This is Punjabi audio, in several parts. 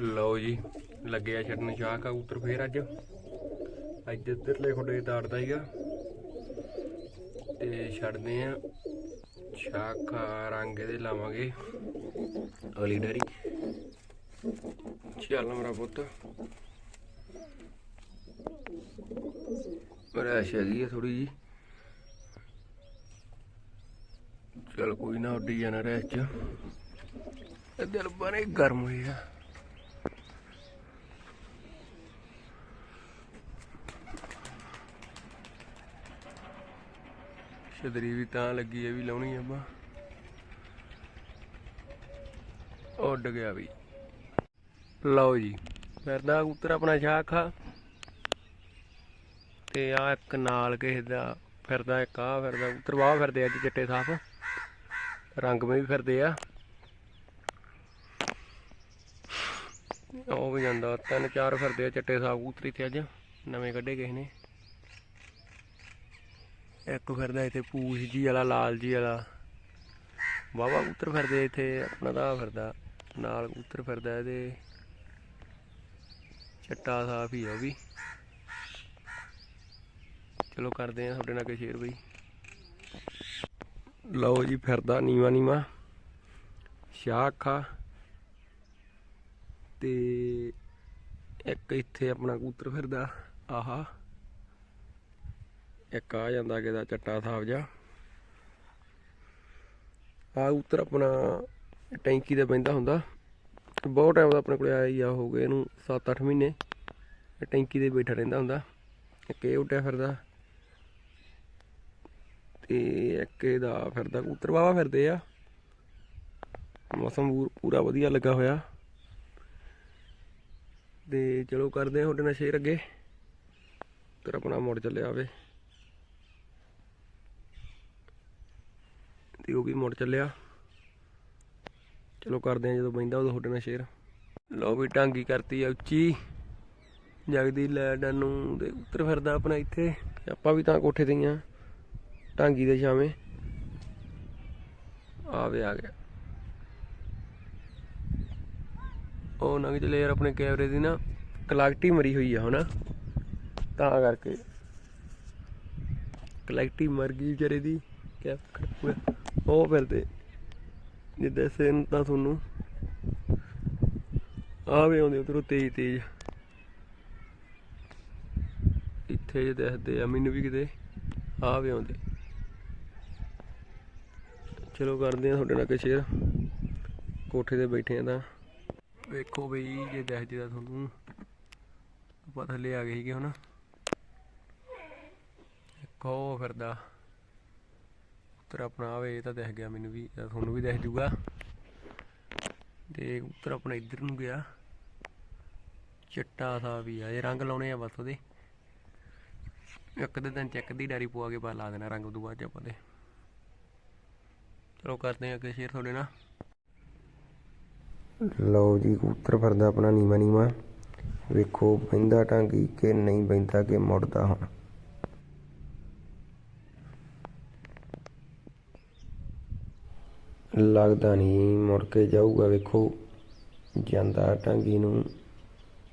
ਲਓ ਜੀ ਲੱਗਿਆ ਛੱਡਣ ਸ਼ਾਹ ਕਬੂਤਰ ਫੇਰ ਅੱਜ। ਅੱਜ ਇੱਧਰਲੇ ਖੁੱਡੇ ਤਾੜਦਾ ਹੀਗਾ ਤੇ ਛੱਡਦੇ ਆ ਸ਼ਾਖਾ ਰੰਗ ਦੇ ਲਾਵਾਂਗੇ ਅਗਲੀ ਡੈਰੀ। ਚੱਲ ਮੇਰਾ ਪੁੱਤ। ਰੈਸ਼ ਹੈਗੀ ਆ ਥੋੜੀ ਜੀ। ਚਲ ਕੋਈ ਨਾ ਉੱਡੀ ਜਾਣਾ ਰੈਸ਼ ਚ। ਦਿਲ ਬੜੇ ਗਰਮ ਹੋਏ ਆ ਵੀ ਤਾਂ ਲੱਗੀ ਹੈ ਵੀ ਲਾਉਣੀ ਆ ਆਪਾਂ। ਉੱਡ ਗਿਆ ਵੀ ਲਓ ਜੀ ਫਿਰਦਾ ਕਬੂਤਰ ਆਪਣਾ ਸ਼ਾਖਾ ਤੇ ਆ ਇੱਕ ਨਾਲ ਕਿਸੇ ਦਾ ਫਿਰਦਾ, ਇੱਕ ਆ ਫਿਰਦਾ, ਕਬੂਤਰ ਵਾਹ ਫਿਰਦੇ ਅੱਜ ਚਿੱਟੇ ਸਾਫ਼। ਰੰਗ ਵੀ ਫਿਰਦੇ ਆ। ਉਹ ਵੀ ਜਾਂਦਾ, ਤਿੰਨ ਚਾਰ ਫਿਰਦੇ ਆ ਚਿੱਟੇ ਸਾਫ਼ ਕਬੂਤਰ ਇੱਥੇ ਅੱਜ, ਨਵੇਂ ਕੱਢੇ ਕਿਸੇ ਨੇ। ਇੱਕ ਫਿਰਦਾ ਇੱਥੇ ਪੂਛ ਜੀ ਵਾਲਾ, ਲਾਲ ਜੀ ਵਾਲਾ। ਵਾਵਾ ਕਬੂਤਰ ਫਿਰਦੇ ਇੱਥੇ, ਆਪਣਾ ਦਾ ਫਿਰਦਾ। ਨਾਲ ਕਬੂਤਰ ਫਿਰਦਾ ਇਹਦੇ। ਚਿੱਟਾ ਸਾਫ਼ ਹੀ ਆ ਉਹ ਵੀ। ਚਲੋ ਕਰਦੇ ਆ ਤੁਹਾਡੇ ਨਾਲ ਕੋਈ ਸ਼ੇਰ ਬਈ। ਲਓ ਜੀ, ਫਿਰਦਾ ਨੀਵਾ ਨੀਵਾ। ਸ਼ਾਖਾ ਤੇ ਇੱਕ ਇੱਥੇ ਆਪਣਾ ਕਬੂਤਰ ਫਿਰਦਾ, ਆਹਾ। ਇੱਕ ਆ ਜਾਂਦਾ ਕਿਦਾ ਚੱਟਾ ਸਾਫ਼ ਜਾ ਆ ਕਬੂਤਰ ਆਪਣਾ ਟੈਂਕੀ ਤੇ ਬੈੰਦਾ ਹੁੰਦਾ। ਬਹੁਤ ਟਾਈਮ ਦਾ ਆਪਣੇ ਕੋਲੇ ਆਇਆ ਹੀ ਆ, ਹੋ ਗਏ ਇਹਨੂੰ 7-8 ਮਹੀਨੇ। ਟੈਂਕੀ ਤੇ ਬੈਠਾ ਰਹਿੰਦਾ ਹੁੰਦਾ। ਇੱਕ ਇਹ ਉੱਡਿਆ ਫਿਰਦਾ। ਤੇ ਇੱਕ ਇਹਦਾ ਫਿਰਦਾ ਕਬੂਤਰ। ਵਾਵਾ ਫਿਰਦੇ ਆ। ਮੌਸਮ ਪੂਰਾ ਵਧੀਆ ਲੱਗਾ ਹੋਇਆ। ਤੇ ਚਲੋ ਕਰਦੇ ਹਾਂ ਤੁਹਾਡੇ ਨਾਲ ਸ਼ੇਅਰ ਅੱਗੇ। ਤੇ ਆਪਣਾ ਮੁੜ ਚੱਲਿਆ ਆਵੇ। ਤੇ ਉਹ ਵੀ ਮੁੜ ਚੱਲਿਆ। ਚਲੋ ਕਰਦੇ ਆ ਜਦੋਂ ਬੈਂਦਾ ਉਦੋਂ ਤੁਹਾਡੇ ਨਾਲ ਸ਼ੇਅਰ ਲਓ ਵੀ ਟਾਂਗੀ ਕਰਤੀ ਆ ਉੱਚੀ। ਜਗਦੀ ਲੈਡ ਨੂੰ ਦੇ ਉੱਤਰ ਫਿਰਦਾ ਆਪਣਾ ਇੱਥੇ। ਆਪਾਂ ਵੀ ਤਾਂ ਕੋਠੇ ਤੇ ਹੀ ਆ ਟਾਂਗੀ ਦੇ ਛਾਵੇਂ। ਆਵੇ ਆ ਗਿਆ। ਉਹ ਨੰਗ ਚਲੇ ਯਾਰ ਆਪਣੇ ਕੈਮਰੇ ਦੀ ਨਾ, ਕਲੈਕਟੀ ਮਰੀ ਹੋਈ ਆ ਹਨਾ ਤਾਂ ਕਰਕੇ। ਕਲੈਕਟੀ ਮਰ ਗਈ ਵਿਚਾਰੇ ਦੀ। ਕਿਆ ਹੋਇਆ ਉਹ ਫਿਰਦੇ ਜਿੱਦਾਂ ਸੇਨ ਤਾਂ ਤੁਹਾਨੂੰ ਆਵੇ ਆਉਂਦੇ ਉਧਰੋਂ ਤੇਜ਼ ਤੇਜ਼। ਇੱਥੇ ਜੇ ਦੇਖਦੇ ਆ, ਮੈਨੂੰ ਵੀ ਕਿਤੇ ਆਵੇ ਆਉਂਦੇ। ਚਲੋ ਕਰਦੇ ਆ ਤੁਹਾਡੇ ਨਾਲ ਕਿ ਸ਼ੇਅਰ ਕੋਠੇ ਤੇ ਬੈਠੇ ਆ ਤਾਂ। ਵੇਖੋ ਬਈ, ਜੇ ਦਿਖ ਜੇ ਤਾਂ ਤੁਹਾਨੂੰ। ਆਪਾਂ ਥੱਲੇ ਆ ਗਏ ਸੀਗੇ ਹੁਣ। ਇੱਕ ਉਹ ਫਿਰਦਾ। ਉੱਤਰ ਆਪਣਾ ਆਵੇ, ਇਹ ਤਾਂ ਦਿਖ ਗਿਆ ਮੈਨੂੰ ਵੀ ਤੁਹਾਨੂੰ ਵੀ ਦਿਖ ਜੂਗਾ। ਤੇ ਉੱਤਰ ਆਪਣਾ ਇੱਧਰ ਨੂੰ ਗਿਆ। ਚਿੱਟਾ ਸਾ ਵੀ ਆ, ਇਹ ਰੰਗ ਲਾਉਣੇ ਆ ਬਸ ਉਹਦੇ। ਇੱਕ ਦੇ ਦਿਨ ਚੈੱਕ ਦੀ ਡਾਰੀ ਪਵਾ ਕੇ ਬਾਹਰ ਲਾ ਦੇਣਾ ਰੰਗ ਤੋਂ ਬਾਅਦ ਚ ਆਪਾਂ ਦੇ। ਚਲੋ ਕਰਦੇ ਆ ਅੱਗੇ ਸ਼ੇਅਰ ਤੁਹਾਡੇ ਨਾਲ। ਲਓ ਜੀ ਕਬੂਤਰ ਫਿਰਦਾ ਆਪਣਾ ਨੀਵਾ ਨੀਵਾ ਵੇਖੋ, ਬਹਿੰਦਾ ਟਾਂਗੀ ਕਿ ਨਹੀਂ ਬਹਿੰਦਾ ਕਿ ਮੁੜਦਾ ਹੁਣ। ਲੱਗਦਾ ਨਹੀਂ, ਮੁੜ ਕੇ ਜਾਊਗਾ, ਵੇਖੋ। ਜਾਂਦਾ ਟਾਂਗੀ ਨੂੰ,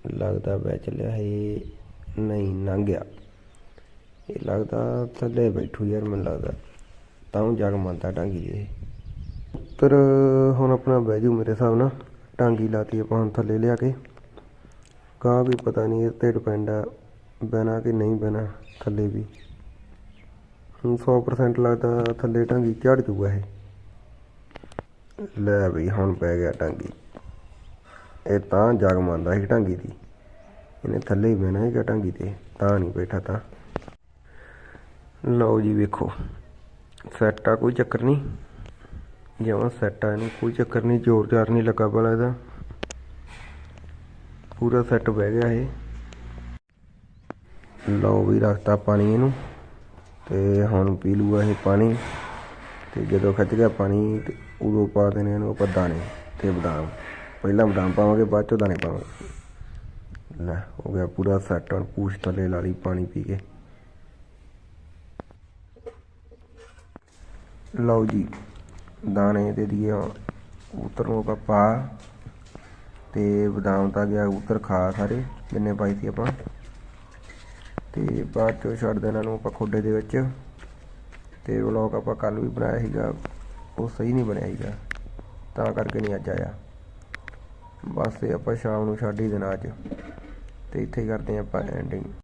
ਲੱਗਦਾ ਬੈ ਚੱਲਿਆ ਇਹ ਨਹੀਂ ਲੰਘ ਗਿਆ ਇਹ ਲੱਗਦਾ ਥੱਲੇ ਬੈਠੂ ਯਾਰ, ਮੈਨੂੰ ਲੱਗਦਾ। ਤਾਂ ਜਗ ਮੰਨਦਾ ਟਾਂਗੀ ਇਹ। ਉੱਤਰ ਹੁਣ ਆਪਣਾ ਬਹਿ ਜੂ ਮੇਰੇ ਹਿਸਾਬ ਨਾਲ। ਟਾਂਗੀ ਲਾਤੀ ਆਪਾਂ ਹੁਣ ਥੱਲੇ ਲਿਆ ਕੇ। ਕਾਂ ਵੀ ਪਤਾ ਨਹੀਂ ਇਹ ਤੇ ਡਿਪੈਂਡ ਆ, ਬਹਿਣਾ ਕਿ ਨਹੀਂ ਬਹਿਣਾ ਥੱਲੇ ਵੀ। ਹੁਣ 100% ਲੱਗਦਾ ਥੱਲੇ ਟਾਂਗੀ ਚੜ ਜੂਗਾ ਇਹ। ਲੈ ਬਈ ਹੁਣ ਪੈ ਗਿਆ ਟਾਂਗੀ। ਇਹ ਤਾਂ ਜਗ ਮੰਨਦਾ ਸੀ ਟਾਂਗੀ ਦੀ। ਇਹਨੇ ਥੱਲੇ ਹੀ ਬਹਿਣਾ ਸੀਗਾ ਟਾਂਗੀ ਤੇ, ਤਾਂ ਨਹੀਂ ਬੈਠਾ ਤਾਂ। ਲਓ ਜੀ ਵੇਖੋ ਸੈੱਟ ਆ ਕੋਈ ਚੱਕਰ ਨਹੀਂ। ਜਮਾਂ ਸੈੱਟ ਆ ਇਹਨੂੰ ਕੋਈ ਚੱਕਰ ਨਹੀਂ, ਜ਼ੋਰ ਜ਼ਾਰ ਨਹੀਂ ਲੱਗਾ ਵਾਲਾ ਇਹਦਾ। ਪੂਰਾ ਸੈੱਟ ਬਹਿ ਗਿਆ ਇਹ। ਲਓ ਵੀ ਰੱਖਤਾ ਪਾਣੀ ਇਹਨੂੰ, ਤੇ ਹੁਣ ਪੀ ਲੂਗਾ ਇਹ ਪਾਣੀ। ਤੇ ਜਦੋਂ ਖਿੱਚ ਗਿਆ ਪਾਣੀ ਤੇ ਉਦੋਂ ਪਾ ਦੇਣੇ ਇਹਨੂੰ ਆਪਾਂ ਦਾਣੇ ਤੇ ਬਦਾਮ। ਪਹਿਲਾਂ ਬਦਾਮ ਪਾਵਾਂਗੇ, ਬਾਅਦ ਚੋਂ ਦਾਣੇ ਪਾਵਾਂਗੇ। ਲੈ, ਹੋ ਗਿਆ ਪੂਰਾ ਸੈੱਟ, ਹੁਣ ਪੂਛ ਥੱਲੇ ਲਾ ਲਈ ਪਾਣੀ ਪੀ ਕੇ। ਲਓ ਜੀ, ਦਾਣੇ ਦੇ ਦੀਏ ਉਤਰ ਨੂੰ ਆਪਾਂ ਪਾ ਤੇ ਬਦਾਮ ਤਾਂ ਗਿਆ ਉਤਰ ਖਾ ਸਾਰੇ, ਜਿੰਨੇ ਪਾਈ ਸੀ ਆਪਾਂ। ਤੇ ਬਾਅਦ ਚੋਂ ਛੱਡ ਦੇਣਾ ਨੂੰ ਆਪਾਂ ਖੋਡੇ ਦੇ ਵਿੱਚ। ਤੇ ਵਲੌਗ ਆਪਾਂ ਕੱਲ ਵੀ ਬਣਾਇਆ ਸੀਗਾ, ਉਹ ਸਹੀ ਨਹੀਂ ਬਣਿਆ ਸੀਗਾ, ਤਾਂ ਕਰਕੇ ਨਹੀਂ ਅੱਜ ਆਇਆ। ਬਸ ਇਹ ਆਪਾਂ ਸ਼ਾਮ ਨੂੰ ਛੱਡ ਹੀ ਦੇਣਾ ਅੱਜ, ਤੇ ਇੱਥੇ ਹੀ ਕਰਦੇ ਹਾਂ ਆਪਾਂ ਐਂਡਿੰਗ